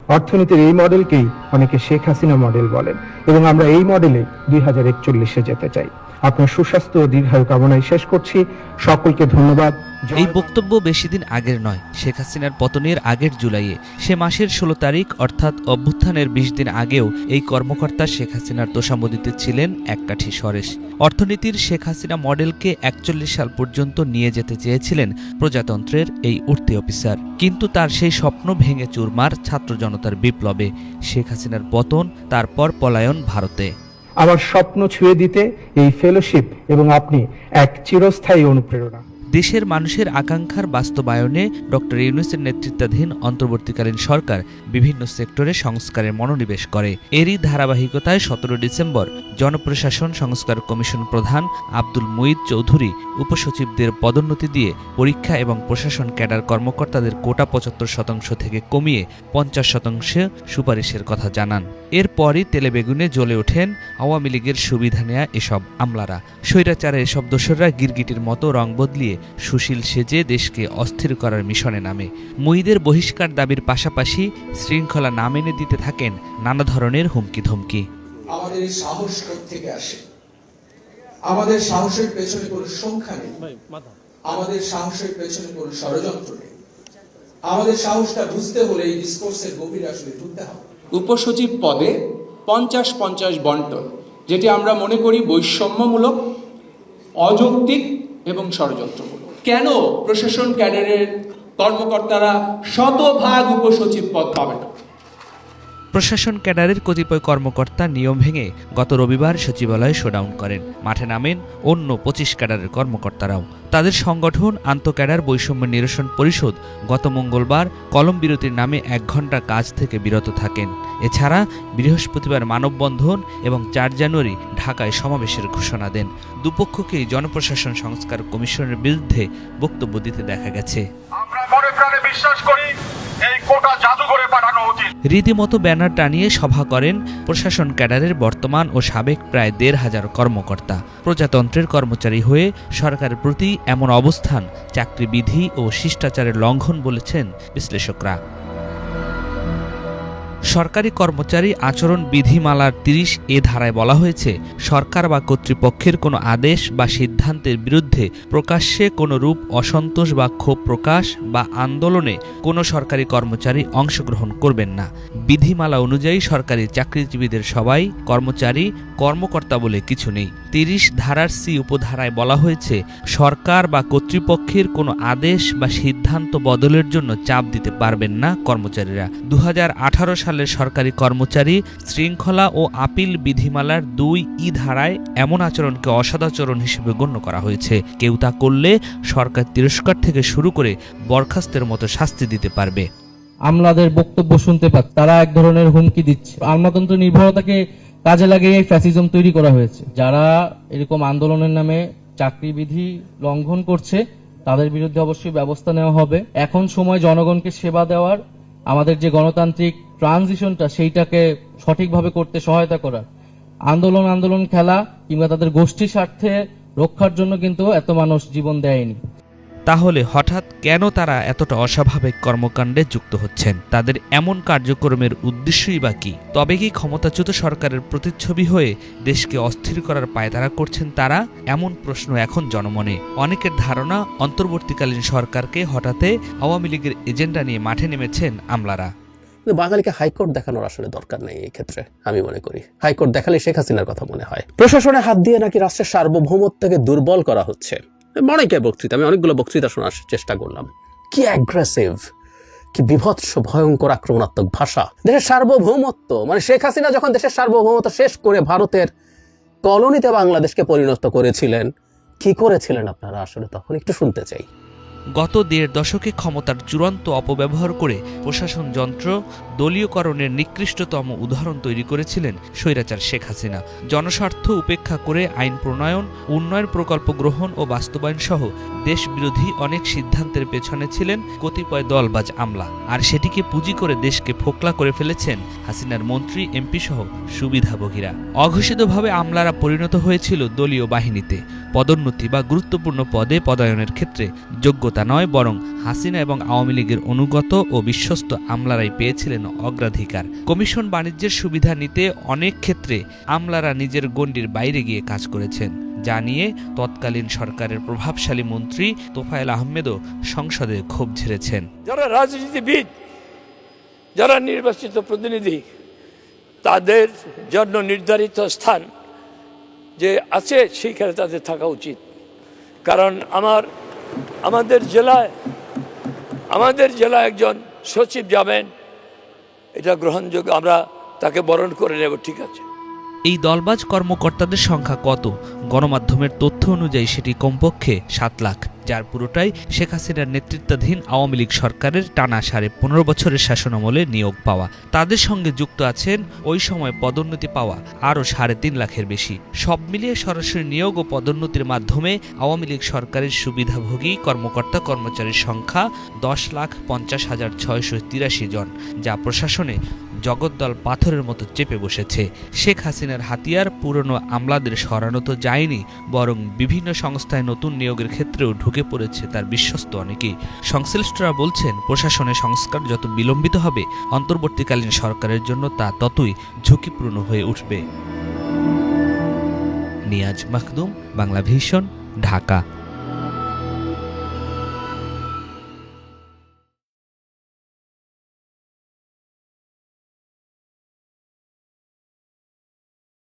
অর্থনীতির এই মডেলকেই অনেকে শেখ হাসিনা মডেল বলেন এবং আমরা এই মডেলে দুই হাজার একচল্লিশে যেতে চাই। আপনার সুস্বাস্থ্য ও দীর্ঘায়ু কামনায় শেষ করছি। সকলকে ধন্যবাদ। এই বক্তব্য বেশি দিন আগের নয়। শেখ হাসিনার পতনের আগের জুলাইয়ে। সে মাসের ষোলো তারিখ অর্থাৎ অভ্যুত্থানের বিশ দিন আগেও এই কর্মকর্তা শেখ হাসিনার তোষামোদিতে ছিলেন এক কাঠি সরেশ। অর্থনীতির শেখ হাসিনা মডেলকে একচল্লিশ সাল পর্যন্ত নিয়ে যেতে চেয়েছিলেন প্রজাতন্ত্রের এই উঠতি অফিসার। কিন্তু তার সেই স্বপ্ন ভেঙে চুরমার ছাত্র জনতার বিপ্লবে। শেখ হাসিনার পতন, তারপর পলায়ন ভারতে। আমার স্বপ্ন ছুঁয়ে দিতে এই ফেলোশিপ এবং আপনি এক চিরস্থায়ী অনুপ্রেরণা। দেশের মানুষের আকাঙ্ক্ষার বাস্তবায়নে ডক্টর ইউনুসের নেতৃত্বাধীন অন্তর্বর্তীকালীন সরকার বিভিন্ন সেক্টরে সংস্কারের মনোনিবেশ করে। এরই ধারাবাহিকতায় সতেরো ডিসেম্বর জনপ্রশাসন সংস্কার কমিশন প্রধান আব্দুল মুঈদ চৌধুরী, উপসচিবদের পদোন্নতি দিয়ে পরীক্ষা এবং প্রশাসন ক্যাডার কর্মকর্তাদের কোটা পঁচাত্তর শতাংশ থেকে কমিয়ে পঞ্চাশ শতাংশে সুপারিশের কথা জানান। এরপরই তেলেবেগুনে জ্বলে ওঠেন আওয়ামী লীগের সুবিধা নেয়া এসব আমলারা। স্বৈরাচারের এসব দোসররা গিরগিটির মতো রং বদলিয়ে সুশীল সেজে দেশকে অস্থির করার মিশনে নামে। মুইদের বহিষ্কার দাবির পাশাপাশি শৃঙ্খলা না মেনে দিতে থাকেন নানা ধরনের হুমকি ধমকি আমাদের এই সাহস থেকে আসে? আমাদের সাহসের পেছনে কোনো সংখ্যা নেই। আমাদের সাহসের পেছনে কোনো ষড়যন্ত্র নেই। আমাদের সাহসটা বুঝতে হলে এই ডিসকোর্সের গভীরে আসলে ঢুকতে হবে। উপসচিব পদে পঞ্চাশ পঞ্চাশ বন্টন যেটি আমরা মনে করি বৈষম্যমূলক অযৌক্তিক এবং ষড়যন্ত্রমূলক। কেন প্রশাসন ক্যাডারের কর্মকর্তারা শতভাগ উপসচিব পদ পাবে না? প্রশাসন ক্যাডারের কতিপয় কর্মকর্তা নিয়ম ভেঙে গত রবিবার সচিবালয়ে শোডাউন করেন। মাঠে নামেন অন্য পঁচিশ ক্যাডারের কর্মকর্তারাও। তাদের সংগঠন আন্তঃক্যাডার বৈষম্য নিরসন পরিষদ গত মঙ্গলবার কলম বিরতির নামে এক ঘণ্টা কাজ থেকে বিরত থাকেন। এছাড়া বৃহস্পতিবার মানববন্ধন এবং চার জানুয়ারি ঢাকায় সমাবেশের ঘোষণা দেন। দুপক্ষকেই জনপ্রশাসন সংস্কার কমিশনের বিরুদ্ধে বক্তব্য দিতে দেখা গেছে। আমরা বিশ্বাস করি রীতিমতো ব্যানার টানিয়ে সভা করেন প্রশাসন ক্যাডারের বর্তমান ও সাবেক প্রায় দেড় হাজার কর্মকর্তা। প্রজাতন্ত্রের কর্মচারী হয়ে সরকারের প্রতি এমন অবস্থান, চাকরিবিধি ও শিষ্টাচারের লঙ্ঘন বলেছেন বিশ্লেষকরা। সরকারি কর্মচারী আচরণ বিধিমালার তিরিশ এ ধারায় বলা হয়েছে, সরকার বা কর্তৃপক্ষের কোনো আদেশ বা সিদ্ধান্তের বিরুদ্ধে প্রকাশ্যে কোনো রূপ অসন্তোষ বা ক্ষোভ প্রকাশ বা আন্দোলনে কোনো সরকারি কর্মচারী অংশগ্রহণ করবেন না। বিধিমালা অনুযায়ী সরকারি চাকরিজীবীদের সবাই কর্মচারী, কর্মকর্তা বলে কিছু নেই। তিরিশ ধারার সি উপধারায় বলা হয়েছে, সরকার বা কর্তৃপক্ষের কোনো আদেশ বা সিদ্ধান্ত বদলের জন্য চাপ দিতে পারবেন না কর্মচারীরা। দু আঠারো সালের সরকারি কর্মচারী, শৃঙ্খলা ও আপিল বিধিমালার দুই ই ধারায় এমন আচরণকে অসদাচরণ হিসেবে গণ্য করা হয়েছে। কেউ তা করলে সরকার তিরস্কার থেকে শুরু করে বরখাস্তের মতো শাস্তি দিতে পারবে। আমলাদের বক্তব্য শুনতে পাচ্ছি তারা এক ধরনের হুমকি দিচ্ছে। আমলাতন্ত্র নির্ভরতাকে কাজে লাগিয়ে ফ্যাসিজম তৈরি করা হয়েছে। যারা এরকম আন্দোলনের নামে চাকরি বিধি লঙ্ঘন করছে, তাদের বিরুদ্ধে অবশ্যই ব্যবস্থা নেওয়া হবে। এখন সময় জনগণকে সেবা দেওয়ার, আমাদের যে গণতান্ত্রিক ট্রানজিশনটা সেইটাকে সঠিকভাবে করতে সহায়তা করার। আন্দোলন আন্দোলন খেলা কিংবা তাদের গোষ্ঠী স্বার্থে রক্ষার জন্য কিন্তু এত মানুষ জীবন দেয়নি। তাহলে হঠাৎ কেন তারা এতটা অস্বাভাবিক কর্মকাণ্ডে যুক্ত হচ্ছেন? তাদের এমন কার্যক্রমের উদ্দেশ্যই বা কি? তবে কি ক্ষমতাচ্যুত সরকারের প্রতিচ্ছবি হয়ে দেশকে অস্থির করার পায়তারা করছেন তারা? এমন প্রশ্ন এখন জনমনে অনেকের ধারণা, অন্তর্বর্তীকালীন সরকারকে হঠাতে আওয়ামী লীগের এজেন্ডা নিয়ে মাঠে নেমেছেন আমলারা। কিন্তু বাঙালিকে হাইকোর্ট দেখানোর আসলে দরকার নেই এই ক্ষেত্রে, আমি মনে করি। হাইকোর্ট দেখালে শেখ হাসিনার কথা মনে হয়। প্রশাসনে হাত দিয়ে নাকি রাষ্ট্রের সার্বভৌমত্বকে দুর্বল করা হচ্ছে। অনেকে বক্তৃতা, আমি অনেকগুলো বক্তৃতা শোনার চেষ্টা করলাম। কি অ্যাগ্রেসিভ কি বিভৎস, ভয়ঙ্কর, আক্রমণাত্মক ভাষা। দেশের সার্বভৌমত্ব মানে শেখ হাসিনা যখন দেশের সার্বভৌমত্ব শেষ করে ভারতের কলোনিতে বাংলাদেশকে পরিণত করেছিলেন, কি করেছিলেন আপনারা আসলে তখন? একটু শুনতে চাই। গত দেড় দশকে ক্ষমতার চূড়ান্ত অপব্যবহার করে প্রশাসন যন্ত্র দলীয়করণের নিকৃষ্টতম উদাহরণ তৈরি করেছিলেন স্বৈরাচার শেখ হাসিনা। জনস্বার্থ উপেক্ষা করে আইন প্রণয়ন, উন্নয়ন প্রকল্প গ্রহণ ও বাস্তবায়ন সহ দেশবিরোধী অনেক সিদ্ধান্তের পেছনে ছিলেন কতিপয় দলবাজ আমলা। আর সেটিকে পুঁজি করে দেশকে ফোকলা করে ফেলেছেন হাসিনার মন্ত্রী, এমপি সহ সুবিধাভোগীরা। অঘোষিতভাবে আমলারা পরিণত হয়েছিল দলীয় বাহিনীতে। পদোন্নতি বা গুরুত্বপূর্ণ পদে পদায়নের ক্ষেত্রে যোগ্যতা তা নয়, বরং হাসিনা এবং আওয়ামী লীগের অনুগত ও বিশ্বস্ত আমলারাই পেয়েছিলেন অগ্রাধিকার। কমিশন বাণিজ্যের সুবিধা নিতে অনেক ক্ষেত্রে আমলারা নিজের গণ্ডির বাইরে গিয়ে কাজ করেছেন, যা নিয়ে তৎকালীন সরকারের প্রভাবশালী মন্ত্রী তোফায়েল আহমেদও সংসদে ক্ষোভ ঝেড়েছেন। যারা রাজনীতিবিদ, যারা নির্বাচিত প্রতিনিধি, তাদের জন্য নির্ধারিত স্থান যে আছে, সেইখানে তাদের থাকা উচিত। কারণ আমার আমাদের জেলায় আমাদের জেলায় একজন সচিব যাবেন। এটা গ্রহণযোগ্য, আমরা তাকে বরণ করে নেব, ঠিক আছে। এই দলবাজ কর্মকর্তাদের সংখ্যা কত? গণমাধ্যমের তথ্য অনুযায়ী সেটি কমপক্ষে সাত লাখ। যার পুরোটাই শেখ হাসিনার নেতৃত্বাধীন আওয়ামী লীগ সরকারের টানা সাড়ে পনেরো বছরের শাসনামলে নিয়োগ পাওয়া। তাদের সঙ্গে যুক্ত আছেন ওই সময় পদোন্নতি পাওয়া আরও সাড়ে তিন লাখের বেশি। সব মিলিয়ে সরাসরি নিয়োগ ও পদোন্নতির মাধ্যমে আওয়ামী লীগ সরকারের সুবিধাভোগী কর্মকর্তা কর্মচারীর সংখ্যা দশ লাখ পঞ্চাশ হাজার ছয়শো তিরাশি জন, যা প্রশাসনে জগদ্দল পাথরের মতো চেপে বসেছে। শেখ হাসিনার হাতিয়ার পুরনো আমলাদের সরানো তো যায়নি, বরং বিভিন্ন সংস্থায় নতুন নিয়োগের ক্ষেত্রেও ঢুকে পড়েছে তার বিশ্বস্ত অনেকেই। সংশ্লিষ্টরা বলছেন, প্রশাসনের সংস্কার যত বিলম্বিত হবে, অন্তর্বর্তীকালীন সরকারের জন্য তা ততই ঝুঁকিপূর্ণ হয়ে উঠবে। নিয়াজ মাখদুম, বাংলা ভীষণ ঢাকা।